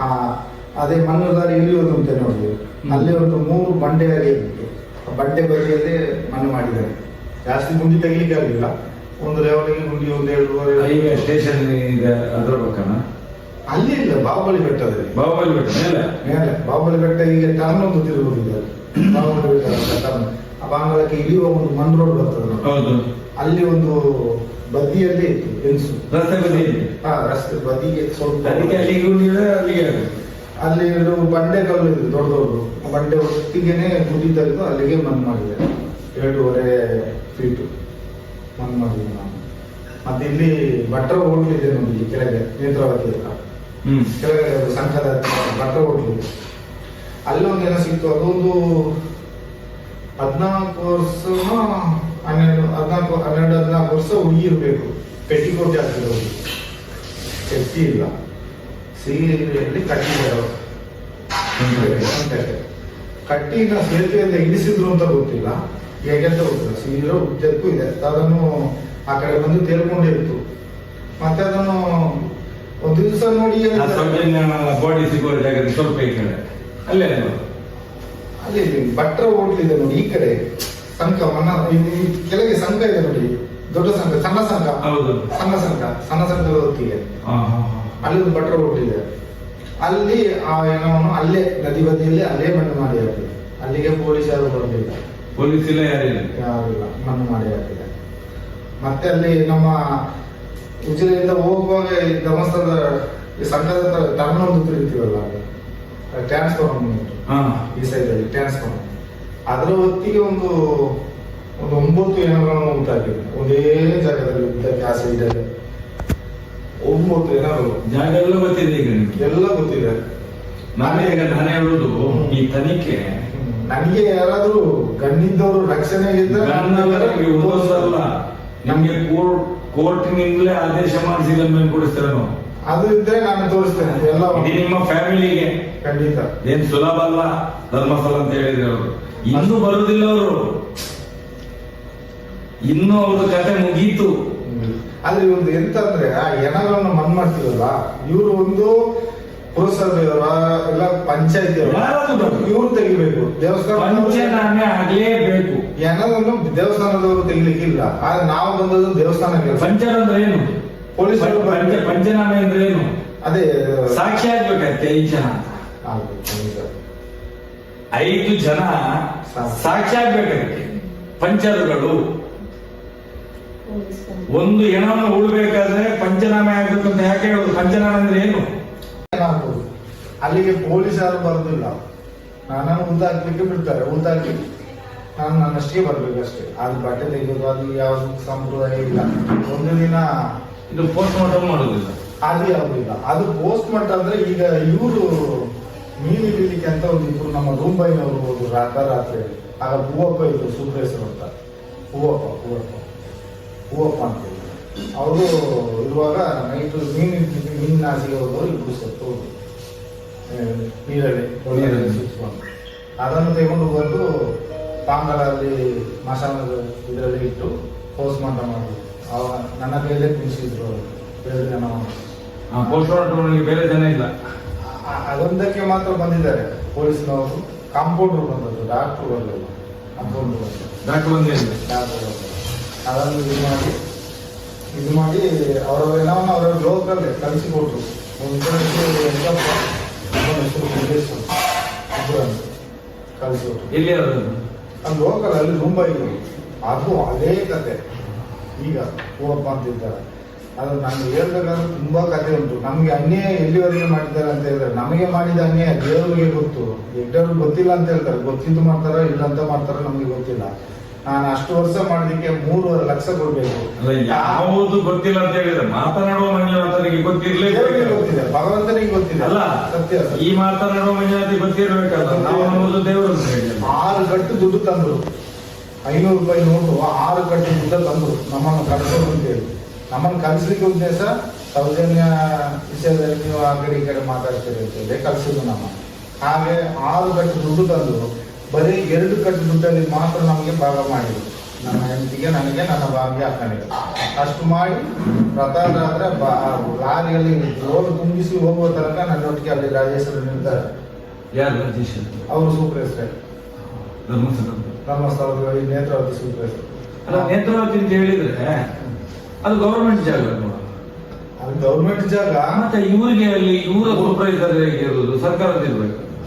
ಆ ಅದೇ ಮಣ್ಣದಾರಿ ಇಲ್ಲಿ ಒಂದು ನೋಡಿ. ಅಲ್ಲಿ ಒಂದು ಮೂರು ಬಂಡೆ ಅಲ್ಲಿ ಉಂಟು. ಆ ಬಂಡೆ ಬದಿಯಲ್ಲಿ ಮಣ್ಣು ಮಾಡಿದ್ದಾರೆ. ಜಾಸ್ತಿ ಗುಂಡಿ ತೆಗಿಲಿಕ್ಕೆ ಆಗಲಿಲ್ಲ. ಒಂದು ಲೆವೆಲ್ಗೆ ಗುಂಡಿ ಒಂದು ಎರಡೂವರೆ ಈಗ ಸ್ಟೇಷನ್ ಇದೆ ಅದರ ಪಕ್ಕನ? ಅಲ್ಲಿ ಇಲ್ಲ ಬಾಹುಬಲಿ ಬೆಟ್ಟದಲ್ಲಿ ಬಾಹುಬಲಿ ಬೆಟ್ಟ ಮೇಲೆ? ಮೇಲೆ. ಬಾಹುಬಲಿ ಬೆಟ್ಟ ಈಗ ಟರ್ನ್ ಒಂದು ತಿರುಗುತ್ತಿದ್ದಾರೆ ಬಾಹುಬಲಿ ಬೆಟ್ಟ ಟರ್ನ್ ಆ ಬಾಂಗ್ಲಕ್ಕೆ ಇಳಿಯುವ ಒಂದು ಮಣ್ಣು ರೋಡ್ ಬರ್ತದೆ ಹೌದು. ಅಲ್ಲಿ ಒಂದು ಬದಿಯಲ್ಲಿ ಇತ್ತು ಹೆಂಗಸು ರಸ್ತೆ ಬದಿ ಹಾ ರಸ್ತೆ ಬದಿಗೆ ಸ್ವಲ್ಪ ಅದಕ್ಕೆ ಅಲ್ಲಿಗೆ ಉಳಿದ್ರೆ ಅಲ್ಲಿಗೆ ಅಲ್ಲಿ ಎರಡು ಬಂಡೆ ಕಲ್ಲು ಇದೆ ದೊಡ್ಡ ದೊಡ್ಡ. ಆ ಬಂಡೆ ಒಟ್ಟಿಗೆನೆ ಗುಡಿ ತೆಗೆದು ಅಲ್ಲಿಗೆ ಮನ್ ಮಾಡಿದೆ. ಎರಡೂವರೆ ಫೀಟು ಮನ್ ಮಾಡಿದೆ ನಾನು. ಮತ್ತೆ ಇಲ್ಲಿ ಭಟ್ರ ಹೋಟ್ಲಿದೆ ಇದೆ ನೋಡಿ ಕೆಳಗೆ ನೇತ್ರಾವತಿ ಹತ್ರ. ಹ್ಮ್. ಕೆಳಗೆ ಸಂಘದ ಭಟ್ರ ಹೋಟ್ಲಿದೆ ಅಲ್ಲೊಂದು ಏನೋ ಸಿಕ್ತು ಅದೊಂದು ಹದಿನಾಲ್ಕು ವರ್ಷ, ಹನ್ನೆರಡು, ಹದಿನಾಲ್ಕು ಹನ್ನೆರಡು, ಹದಿನಾಲ್ಕು ವರ್ಷ ಹುಡುಗಿ ಇರಬೇಕು ಪೆಟ್ಟಿಕೋಟ್ ಹಾಕಿರೋದು ಪೆಟ್ಟಿ ಇಲ್ಲ. ಸೀರೆಯಲ್ಲಿ ಕಟ್ಟಿ. ಕಟ್ಟಿನ ಸೇತುವೆಯಿಂದ ಇಳಿಸಿದ್ರು ಅಂತ ಗೊತ್ತಿಲ್ಲ. ಹೇಗೆ ಅಂತ ಗೊತ್ತಿಲ್ಲ. ಸೀರೆ, ಉದ್ದಕ್ಕೂ ಇದೆ. ಅದನ್ನು ಆ ಕಡೆ ಬಂದು ತೇಲ್ಕೊಂಡಿತ್ತು ಮತ್ತೆ ಅದನ್ನು ಒಂದು ದಿವಸ ನೋಡಿ ಸ್ವಲ್ಪ ಈ ಕಡೆ. ಅಲ್ಲೇ? ಅಲ್ಲಿ ಭಟ್ರ ಇದೆ ನೋಡಿ ಈ ಕಡೆ. ಸಂಘ ಕೆಳಗೆ ಸಂಘ ಇದೆ ನೋಡಿ. ದೊಡ್ಡ ಸಂಘ ಸಣ್ಣ ಸಂಘ. ಹೌದು. ಸಣ್ಣ ಸಂಘ ಸಣ್ಣ ಸಂಘದ ಹೊತ್ತಿಗೆ. ಅಲ್ಲಿ ಒಂದು ಭಟ್ರ ಓಡ್ತಿದೆ ಅಲ್ಲಿ ಆ ಏನೋ ಅಲ್ಲೇ ನದಿ ಬದಿಯಲ್ಲಿ ಅಲ್ಲೇ ಮಣ್ಣು ಮಾಡಿ ಹಾಕಿದೆ ಅಲ್ಲಿಗೆ ಪೊಲೀಸ್ ಯಾರು ಬರಲಿಲ್ಲ. ಪೊಲೀಸ್ ಇಲ್ಲ ಯಾರಿಲ್ಲ ಯಾರಿಲ್ಲ ಮಣ್ಣು ಮಾಡಿ ಹಾಕಿದೆ ಮತ್ತೆ ಅಲ್ಲಿ ನಮ್ಮ ಉಜಿರೆಯಿಂದ ಹೋಗುವಾಗ ಈ ಧರ್ಮಸ್ಥಳದ ಸಂಘದ ಧರ್ಮ ಒಂದು ತಿರುಗ್ತೀವಲ್ಲ. ಟ್ರಾನ್ಸ್ಫಾರ್ಮ್ ಈ ಸೈಡಲ್ಲಿ ಟ್ರಾನ್ಸ್ಫಾರ್ಮ್ ಅದರ ಹೊತ್ತಿಗೆ ಒಂದು ಒಂದು ಒಂಬತ್ತು ಜನಗಳನ್ನು ಉಂಟಾಗಿ ಒಂದೇ ಜಾಗದಲ್ಲಿ ಉದ್ದಕ್ಕೆ ಆ ಸೈಡಲ್ಲಿ ಒಂಬತ್ತು ಏನಗಳು ಜಾಗ ಎಲ್ಲ ಗೊತ್ತಿದೆ ಈಗ ನಿಮ್ಗೆ? ಎಲ್ಲ ಗೊತ್ತಿದೆ. ನಾನೇ ಈಗ ನಾನೇ ಹೇಳುದು ಈ ತನಿಖೆ. ನನಗೆ ಯಾರಾದರೂ ಗಣ್ಣಿದ್ದವರು ರಕ್ಷಣೆ ಇದ್ದಾರೆ ಗಣ್ಣವರಿಗೆ ಉಳಿಸಲ್ಲ ನಮ್ಗೆ ಕೋರ್ಟ್ ಕೋರ್ಟಿನಿಂದಲೇ ಆದೇಶ ಮಾಡಿಸಿದ ಮೇಲೆ ಕೊಡಿಸ್ತಾರೆ ನಾವು ಅದು ಇದ್ರೆ ನಾನು ತೋರಿಸ್ತೇನೆ. ಎಲ್ಲ ಇದು ನಿಮ್ಮ ಫ್ಯಾಮಿಲಿಗೆ. ಖಂಡಿತ. ಏನ್ ಸುಲಭ ಅಲ್ಲ ಧರ್ಮಸ್ಥಳ ಅಂತ ಹೇಳಿದ್ರೆ ಅವರು. ಇನ್ನೂ ಬರುದಿಲ್ಲ ಅವರು. ಇನ್ನು ಅವ್ರ ಕತೆ ಮುಗೀತು. ಅಲ್ಲಿ ಒಂದು ಎಂತ ಅಂದ್ರೆ ಆ ಎಣಗಳನ್ನು ಮನ್ ಮಾಡ್ತೀವಲ್ಲ ಇವರು ಒಂದು ಪುರಸಭೆಯವರ ಇಲ್ಲ ಪಂಚಾಯತಿ. ಇವ್ರು ತೆಗಿಬೇಕು. ದೇವಸ್ಥಾನ ಪಂಚನಾಮೆ ಆಗ್ಲೇಬೇಕು. ಎಣವನ್ನು ದೇವಸ್ಥಾನದವರು ತೆಗಿಲಿಕ್ಕಿಲ್ಲ. ಆದ್ರೆ ನಾವು ಬಂದದ್ದು ದೇವಸ್ಥಾನ ಪಂಚರ ಅಂದ್ರೆ ಏನು? ಪೊಲೀಸರು ಬಂದ್ರೆ- ಪಂಚನಾಮೆ ಅಂದ್ರೆ ಏನು? ಅದೇ ಸಾಕ್ಷಿ ಆಗ್ಬೇಕಂತೆ ಐದು ಜನ? ಐದು ಜನ. ಸಾಕ್ಷಿ ಆಗ್ಬೇಕಂತೆ ಪಂಚರುಗಳು. ಒಂದು ಹೆಣವನ್ನು ಉಳ್ಬೇಕಾದ್ರೆ ಪಂಚನಾಮೆ ಆಗ್ಬೇಕು ಅಂತ ಯಾಕೆ ಹೇಳುದು? ಪಂಚನಾಮೆ ಅಂದ್ರೆ ಏನು? ಅಲ್ಲಿಗೆ ಪೊಲೀಸ್ ಯಾರು ಬರುದಿಲ್ಲ. ನನ್ನನ್ನು ಉದ್ದಾಕ್ಲಿಕ್ಕೆ ಬಿಡ್ತಾರೆ ಉದ್ದಾಕಿ ನಾನು ನನ್ನಷ್ಟೇ ಬರ್ಬೇಕು ಅಷ್ಟೇ ಅದು ಬಟ್ಟೆ ತೆಗೆಯೋದು ಅದು ಯಾವ ಸಂಪ್ರದಾಯ ಇಲ್ಲ. ಒಂದು ದಿನ ಇದು ಪೋಸ್ಟ್ ಮಾರ್ಟಮ್ ಮಾಡೋದಿಲ್ಲ. ಅದು ಯಾವುದಿಲ್ಲ. ಅದು ಪೋಸ್ಟ್ ಮಾರ್ಟಮ್ ಅಂದ್ರೆ ಈಗ ಇವರು ಮೀನು ಹಿಡಿಲಿಕ್ಕೆ ಅಂತ ಒಂದು ಇಬ್ರು ನಮ್ಮ ರೂಂಬೈನವರು ಹೋದ್ರು ರಾತ್ರಿ ಆಗ ಹೂವಪ್ಪ ಇದ್ರು ಸುಬ್ರೇಶ್ವರ ಅಂತ. ಹೂವಪ್ಪ ಹೂವಪ್ಪ. ಹೂವಪ್ಪ ಅಂತ ಅವರು ಇರುವಾಗ ನೈಟ್ ಮೀನು ಹಿಡ್ಲಿಕ್ಕೆ ಮೀನು ನಾಸಿಗೆ ಹೋದವರು ಇಬ್ರು ಸತ್ತು ನೀರಲ್ಲಿ ನೀರಲ್ಲಿ. ಸುತ್ಕೊಂಡು ಅದನ್ನು ತಗೊಂಡು ಬಂದು ಪಾಂಗಲಲ್ಲಿ ಮಸಾಲದ ಇದರಲ್ಲಿ ಇಟ್ಟು ಪೋಸ್ಟ್ ಮಾರ್ಟಮ್ ಮಾಡಿದ್ರು. ಅವಾಗ ನನ್ನ ಕೈಯಲ್ಲೇ ಕುಣಿಸಿದ್ರು ಅವರು. ಎರಡು ಜನ ಪೋಸ್ಟ್ ಮಾರ್ಟಮ್ ಬೇರೆ ಜನ ಇಲ್ಲ. ಅದೊಂದಕ್ಕೆ ಮಾತ್ರ ಬಂದಿದ್ದಾರೆ. ಪೊಲೀಸ್ನವರು ಕಾಂಪೌಂಡರ್ ಬಂದದ್ದು ಡಾಕ್ಟರ್ ಬರಲಿಲ್ಲ ಕಾಂಪೌಂಡರ್ ಡಾಕ್ಟರ್ ಒಂದೇ ಇಲ್ಲ. ಡಾಕ್ಟರ್ ಬಂದರು ಅದನ್ನು ಇದು ಮಾಡಿ ಇದು ಮಾಡಿ ಅವರ ಏನವನ್ನ ಅವರ ಲೋಕಲ್ಲೇ ಕಲಿಸಿಕೊಟ್ರು ಕಲಿಸಿಕೊಟ್ರು ಎಲ್ಲಿ ಅದು ಲೋಕಲ್ ಅಲ್ಲಿ ಮುಂಬೈ ಅದು ಅದೇ ಕತೆ. ಈಗ ಹೂವಪ್ಪ ಅಂತಿದ್ದಾರೆ ಅದು ನಾನು ಹೇಳ್ಬೇಕಾದ್ರೆ ತುಂಬಾ ಕಥೆ ಉಂಟು. ನಮ್ಗೆ ಅನ್ಯಾಯ ಎಲ್ಲಿವರೆಗೆ ಮಾಡಿದ್ದಾರೆ ಅಂತ ಹೇಳಿದ್ರೆ ನಮಗೆ ಮಾಡಿದ ಅನ್ಯಾಯ ದೇವರಿಗೆ ಗೊತ್ತು. ಎಡ್ಡರು ಗೊತ್ತಿಲ್ಲ ಅಂತ ಹೇಳ್ತಾರೆ. ಗೊತ್ತಿದ್ದು ಮಾಡ್ತಾರ ಇಲ್ಲ ಅಂತ ಮಾಡ್ತಾರ ನಮ್ಗೆ ಗೊತ್ತಿಲ್ಲ. ನಾನು ಅಷ್ಟು ವರ್ಷ ಮಾಡೋದಕ್ಕೆ ಮೂರುವರೆ ಲಕ್ಷ ಕೊಡ್ಬೇಕು. ಯಾವುದು ಗೊತ್ತಿಲ್ಲ ಅಂತ ಹೇಳಿದ್ರೆ ಮಾತನಾಡುವ ಮಂಜುನಾಥನಿಗೆ ಗೊತ್ತಿರ್ಲೇಬೇಕು ಗೊತ್ತಿದೆ. ಭಗವಂತನಿಗೆ ಗೊತ್ತಿದೆ. ಅಲ್ಲ ಸತ್ಯ. ಈ ಮಾತನಾಡುವ ಮಂಜುನಾಥಿ ಗೊತ್ತಿರ್ಬೇಕಲ್ಲ. ನಾವು ದೇವರು. ಆರು ಗಂಟೆ ದುಡ್ಡು ತಂದ್ರು. ಐನೂರು ರೂಪಾಯಿ ನೋಟು ಆರು ಕಟ್ಟು ದುಡ್ಡು ತಂದ್ರು ನಮ್ಮನ್ನು ಕರೆಸೋದು ಅಂತೇಳಿ ನಮ್ಮನ್ನು ಕಲಿಸ್ಲಿಕ್ಕೆ ಉದ್ದೇಶ ಸೌಜನ್ಯ ವಿಷಯದಲ್ಲಿ ನೀವು ಆ ಕಡೆ ಈ ಕಡೆ ಮಾತಾಡ್ತೀರಿ ಅಂತೇಳಿ ಕಲಿಸಿದ್ರು ನಮ್ಮ. ಹಾಗೆ ಆರು ಕಟ್ಟು ದುಡ್ಡು ತಂದರು ಬರೀ ಎರಡು ಕಟ್ಟು ದುಡ್ಡಲ್ಲಿ ಮಾತ್ರ ನಮಗೆ ಭಾಗ ಮಾಡಿದ್ರು. ನನ್ನ ಹೆಂಡತಿಗೆ ನನಗೆ ನನ್ನ ಭಾಗ್ಯ ಅಕ್ಕನಿಗೆ. ಅಷ್ಟು ಮಾಡಿ ರಥಾದ್ರೆ ಬಾ ಲಾರಿಯಲ್ಲಿ ರೋಡ್ ತುಂಬಿಸಿ ಹೋಗುವ ತನಕ ನನ್ನೊಟ್ಟಿಗೆ ಅಲ್ಲಿ ರಾಜೇಶ್ವರ ನಿಲ್ತಾರೆ ಯಾರು ರಾಜೇಶ್ ಅವರು ಸೂಪರ್ವೈಸರ್ ಈ ನೇತ್ರಾವತಿ ಅಲ್ಲ ನೇತ್ರಾವತಿ ಅಂತ ಹೇಳಿದ್ರೆ ಅದು ಗೌರ್ಮೆಂಟ್ ಜಾಗ? ಅದು ಗೌರ್ಮೆಂಟ್ ಜಾಗ. ಮತ್ತೆ ಇವರಿಗೆ ಅಲ್ಲಿ ಇವರ ಸೂಪರ್ವೈಸರ್ ಇರೋದು ಸರ್ಕಾರದ ಇರ್ಬೇಕು.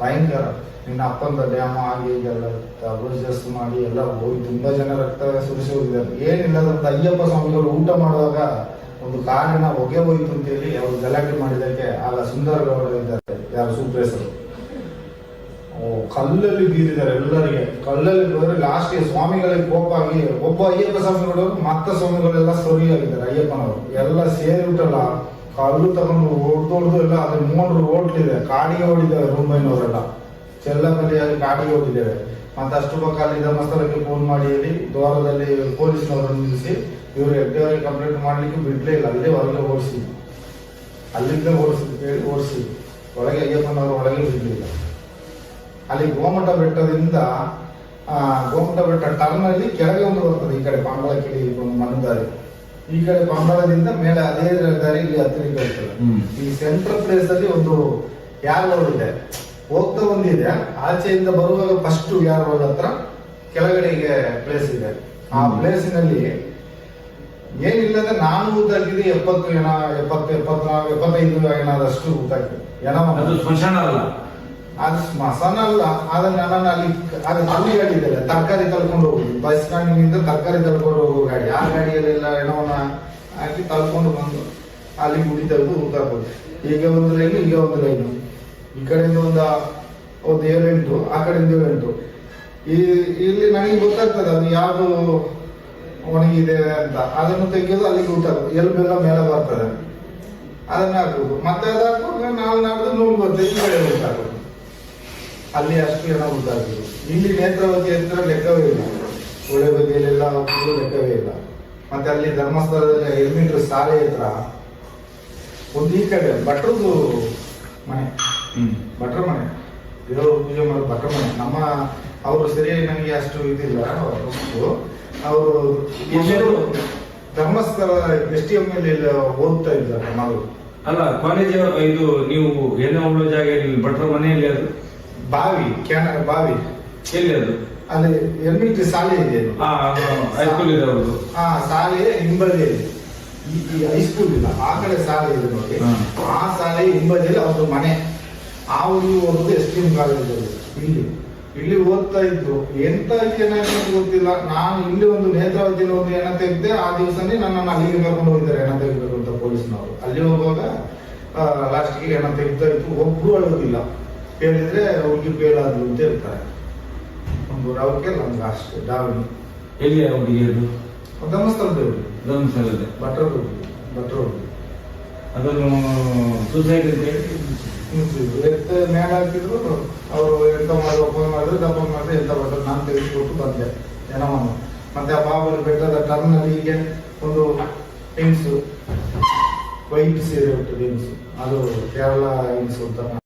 ಭಯಂಕರ. ನಿನ್ನ ಅಪ್ಪಂದ ಡ್ಯಾಮ್ ಆಗಿ ಎಲ್ಲ ಅಬ್ರಜಸ್ ಮಾಡಿ ಎಲ್ಲ ಹೋಗಿ ತುಂಬಾ ಜನ ರಕ್ತ ಹೋಗಿದ್ದಾರೆ. ಏನಿಲ್ಲದಂತ ಅಯ್ಯಪ್ಪ ಸ್ವಾಮಿಗಳು ಊಟ ಮಾಡುವಾಗ ಒಂದು ಕಾರಿನ ಹೊಗೆ ಹೋಯ್ತು ಅಂತೇಳಿ ಅವರು ಗಲಾಟೆ ಮಾಡಿದಕ್ಕೆ ಆಗ ಸುಂದರ ಗೌಡ ಇದ್ದಾರೆ. ಯಾರು? ಸೂಪ್ರೇಸರು ಓ, ಕಲ್ಲಲ್ಲಿ ಬೀರಿದ್ದಾರೆ ಎಲ್ಲರಿಗೆ. ಕಲ್ಲಲ್ಲಿ ಹೋದ್ರೆ ಲಾಸ್ಟ್ ಸ್ವಾಮಿಗಳಿಗೆ ಕೋಪ ಆಗಿ ಒಬ್ಬ ಅಯ್ಯಪ್ಪ ಸ್ವಾಮಿಗಳು ಮತ್ತ ಸ್ವಾಮಿಗಳೆಲ್ಲ ಸೊರಿಯಾಗಿದ್ದಾರೆ ಅಯ್ಯಪ್ಪನವರು. ಎಲ್ಲ ಸೇರಿಬಿಟ್ಟಲ್ಲ ಕಲ್ಲು ತಗೊಂಡು ಹೊಡೆದೊಡ್ದು ಎಲ್ಲ ಅದ್ರ ಮೂರು ಓಟ್ಲಿದೆ ಕಾಡಿಗೆ ಹೊಡಿದ್ದಾರೆ ರೂಮೈನವರೆಲ್ಲ ಅಲ್ಲಿ ಕಾಡಿಗೆ ಓಡಿದ್ದೇವೆ ಮತ್ತೆ ಅಷ್ಟು ಪಕ್ಕ ಅಲ್ಲಿ ಧರ್ಮಸ್ಥಳಕ್ಕೆ ಫೋನ್ ಮಾಡಿ ಹೇಳಿ ದ್ವಾರದಲ್ಲಿ ಪೊಲೀಸ್ನವರನ್ನು ನಿಲ್ಲಿಸಿ ಇವರು ಹೆಗ್ಡೆಯವರಿಗೆ ಕಂಪ್ಲೇಂಟ್ ಮಾಡ್ಲಿಕ್ಕೆ ಬಿಡ್ಲೇ ಇಲ್ಲ. ಅಲ್ಲೇ ಹೊರಗೆ ಓಡಿಸಿ. ಅಲ್ಲಿಂದ ಓಡಿಸಿ ಹೇಳಿ ಓಡಿಸಿ. ಒಳಗೆ ಅಯ್ಯಪ್ಪನವರು ಒಳಗೆ ಬಿಡ್ಲಿಲ್ಲ. ಅಲ್ಲಿ ಗೋಮಟ ಬೆಟ್ಟದಿಂದ ಆ, ಗೋಮಟ ಬೆಟ್ಟ ಟರ್ನ್ ಅಲ್ಲಿ ಕೆಳಗೆ ಒಂದು ಬರ್ತದೆ ಈ ಕಡೆ ಪಾಂಡಲ ಕಿಡಿ ಒಂದು ಮಣ್ಣು ದಾರಿ. ಈ ಕಡೆ ಬಂಗಾಳದಿಂದ ಮೇಲೆ ಅದೇ ದಾರಿ ಇಲ್ಲಿ ಹತ್ತಿರ. ಈ ಸೆಂಟ್ರಲ್ ಪ್ಲೇಸ್ ಅಲ್ಲಿ ಒಂದು ಯಾರ್ ರೋಡ್ ಇದೆ. ಹೋಗ್ತಾ ಒಂದಿದೆ. ಆಚೆಯಿಂದ ಬರುವಾಗ ಫಸ್ಟ್ ಯಾರ್ ರೋಡ್ ಹತ್ರ ಕೆಳಗಡೆಗೆ ಪ್ಲೇಸ್ ಇದೆ. ಆ ಪ್ಲೇಸಿನಲ್ಲಿ ಏನಿಲ್ಲ ಅಂದ್ರೆ ನಾನು ಊದಾಗಿದೆ ಎಪ್ಪತ್ತು ಏನ ಎಪ್ಪತ್ತು ಎಪ್ಪತ್ನಾಲ್ಕು ಎಪ್ಪತ್ತೈದು ಏನಾದಷ್ಟು ಊದಾಗಿದೆ ಏನೋ ಸ್ಮಶಾನ ಅಲ್ಲ. ಅದು ಸ್ಮಶಾನ ಅಲ್ಲ, ಆದ್ರೆ ನಾನು ಅಲ್ಲಿ ಅದು ಅಲ್ಲಿ ಗಾಡಿ ಇದೆ ತರಕಾರಿ ತಲ್ಕೊಂಡು ಹೋಗುದು. ಬಸ್ ಸ್ಟ್ಯಾಂಡಿನಿಂದ ತರಕಾರಿ ತಲ್ಕೊಂಡು ಹೋಗೋ ಗಾಡಿ. ಆ ಗಾಡಿಯಲ್ಲೆಲ್ಲ ಹೆಣವನ್ನ ಹಾಕಿ ತಲ್ಕೊಂಡು ಬಂದು ಅಲ್ಲಿ ಗುಡಿ ತಲುಪು ಉಂಟಾಗ್ಬೋದು ಈಗ ಒಂದು ಲೈನು ಈಗ ಒಂದು ಲೈನು ಈ ಕಡೆಯಿಂದ ಒಂದು ಒಂದು ಏಳೆಂಟು, ಆ ಕಡೆಯಿಂದ ಏಳೆಂಟು. ಈ, ಇಲ್ಲಿ ನನಗೆ ಗೊತ್ತಾಗ್ತದೆ ಅದು ಯಾವುದು ಒಣಗಿದೆ ಅಂತ. ಅದನ್ನು ತೆಗೆಯೋದು ಅಲ್ಲಿಗೆ ಊಟ ಎಲ್ಲಿ ಬೆಲ್ಲ ಮೇಲೆ ಬರ್ತದೆ. ಅದನ್ನ ಹಾಕೋದು ಮತ್ತೆ ಅದು ಹಾಕುವಾಗ ನಾವು ನಾಡ್ದು ನೂರು ಬರ್ತದೆ. ಈ ಕಡೆ ಹಾಕೋದು ಅಲ್ಲಿ ಅಷ್ಟು ಜನ ಉದ್ದಾಗಿದ್ರು ಇಲ್ಲಿ ನೇತ್ರಾವತಿ ಹತ್ರ ಲೆಕ್ಕವೇ ಇಲ್ಲ. ಒಳ್ಳೆ ಬದಿಯಲ್ಲೆಲ್ಲ ಲೆಕ್ಕವೇ ಇಲ್ಲ. ಮತ್ತೆ ಅಲ್ಲಿ ಧರ್ಮಸ್ಥಳದಲ್ಲಿ ಎಲ್ಮೀಟರ್ ಶಾಲೆ ಹತ್ರ ಒಂದು ಈ ಕಡೆ ಭಟ್ರದ್ದು ಮನೆ. ಭಟ್ರ ಮನೆ. ದೇವರು ಪೂಜೆ ಮಾಡೋ ಭಟ್ರ ಮನೆ. ನಮ್ಮ ಅವರು ಸರಿ ನನಗೆ ಅಷ್ಟು ಇದಿಲ್ಲ. ಅವರು ಅವರು Dharmasthala S T M L ಓದ್ತಾ ಇದ್ದಾರೆ ಮಗಳು. ಅಲ್ಲ ಕಾಲೇಜ್ ಇದು ನೀವು ಏನೋ ಜಾಗ ಇಲ್ಲಿ ಭಟ್ರ ಮನೆಯಲ್ಲಿ ಅದು ಬಾವಿ ಕ್ಯಾನ ಬಾವಿ. ಎಲ್ಲಿ ಅದು? ಅಲ್ಲಿ ಎರಡು ಶಾಲೆ ಇದೆ ಆ ಹೈಸ್ಕೂಲ್ ಇದೆ ಅವರು ಆ ಶಾಲೆ ಹಿಂಬದಿಯಲ್ಲಿ ಈ ಈ ಹೈಸ್ಕೂಲ್ ಇಲ್ಲ ಆ ಕಡೆ ಶಾಲೆ ಇದೆ ನೋಡಿ. ಆ ಶಾಲೆ ಹಿಂಬದಿಯಲ್ಲಿ ಅವ್ರ ಮನೆ. ಆ ಊರಿಗೆ ಹೋಗೋದು ಎಸ್ ಟಿ ಎಂ ಕಾಲೇಜಲ್ಲಿ ಇಲ್ಲಿ ಇಲ್ಲಿ ಓದ್ತಾ ಇದ್ರು. ಎಂತ ಗೊತ್ತಿಲ್ಲ. ನಾನು ಇಲ್ಲಿ ಒಂದು ನೇತ್ರಾವತಿಯಲ್ಲಿ ಒಂದು ಏನ ತೆಗೆದೆ ಆ ದಿವಸನೇ ನನ್ನನ್ನು ಅಲ್ಲಿಗೆ ಕರ್ಕೊಂಡು ಹೋಗಿದ್ದಾರೆ ಏನ ತೆಗಿಬೇಕು ಅಂತ ಪೊಲೀಸ್ನವರು. ಅಲ್ಲಿ ಹೋಗುವಾಗ ಲಾಸ್ಟ್ಗೆ ಏನ ತೆಗಿತಾ ಇತ್ತು. ಒಬ್ರು ಅಳೋದಿಲ್ಲ. ಹೇಳಿದ್ರೆ ಅವ್ರಿಗೆ ಬೇಡ ಅದು ಅಂತ ಹೇಳ್ತಾರೆ. ಒಂದು ರವಕ್ಕೆ ನಮ್ಗೆ ಅಷ್ಟೇ ದಾವಣಿ. ಎಲ್ಲಿ ಹುಡುಗಿ ಅದು ಧರ್ಮಸ್ಥಳ ದೇವರು ಧರ್ಮಸ್ಥಳದ ಭಟ್ರ ಹುಡುಗಿ ಭಟ್ರ ಹುಡುಗಿ ಅದನ್ನು ಸುಸೈಡ್ ಅಂತ ಹೇಳಿ ಎತ್ತ ಮೇಲೆ ಹಾಕಿದ್ರು ಅವರು ಎಂತ ಮಾಡಿ ಓಪನ್ ಮಾಡಿದ್ರು ದಪ್ಪ ಮಾಡಿದ್ರೆ ಎಂತ ಬರ್ತದೆ ನಾನು ತೆಗೆದುಕೊಟ್ಟು ಬಂದೆ. ಜನವನ್ನು ಮತ್ತೆ ಆ ಬಾಬರು ಬೆಟ್ಟದ ಟರ್ನಲ್ಲಿ ಹೀಗೆ ಒಂದು ಹೆಂಗ್ಸು ವೈಟ್ ಸೀರೆ ಉಂಟು ಹೆಂಗ್ಸು ಅದು ಕೇರಳ ಹೆಂಗ್ಸು ಅಂತ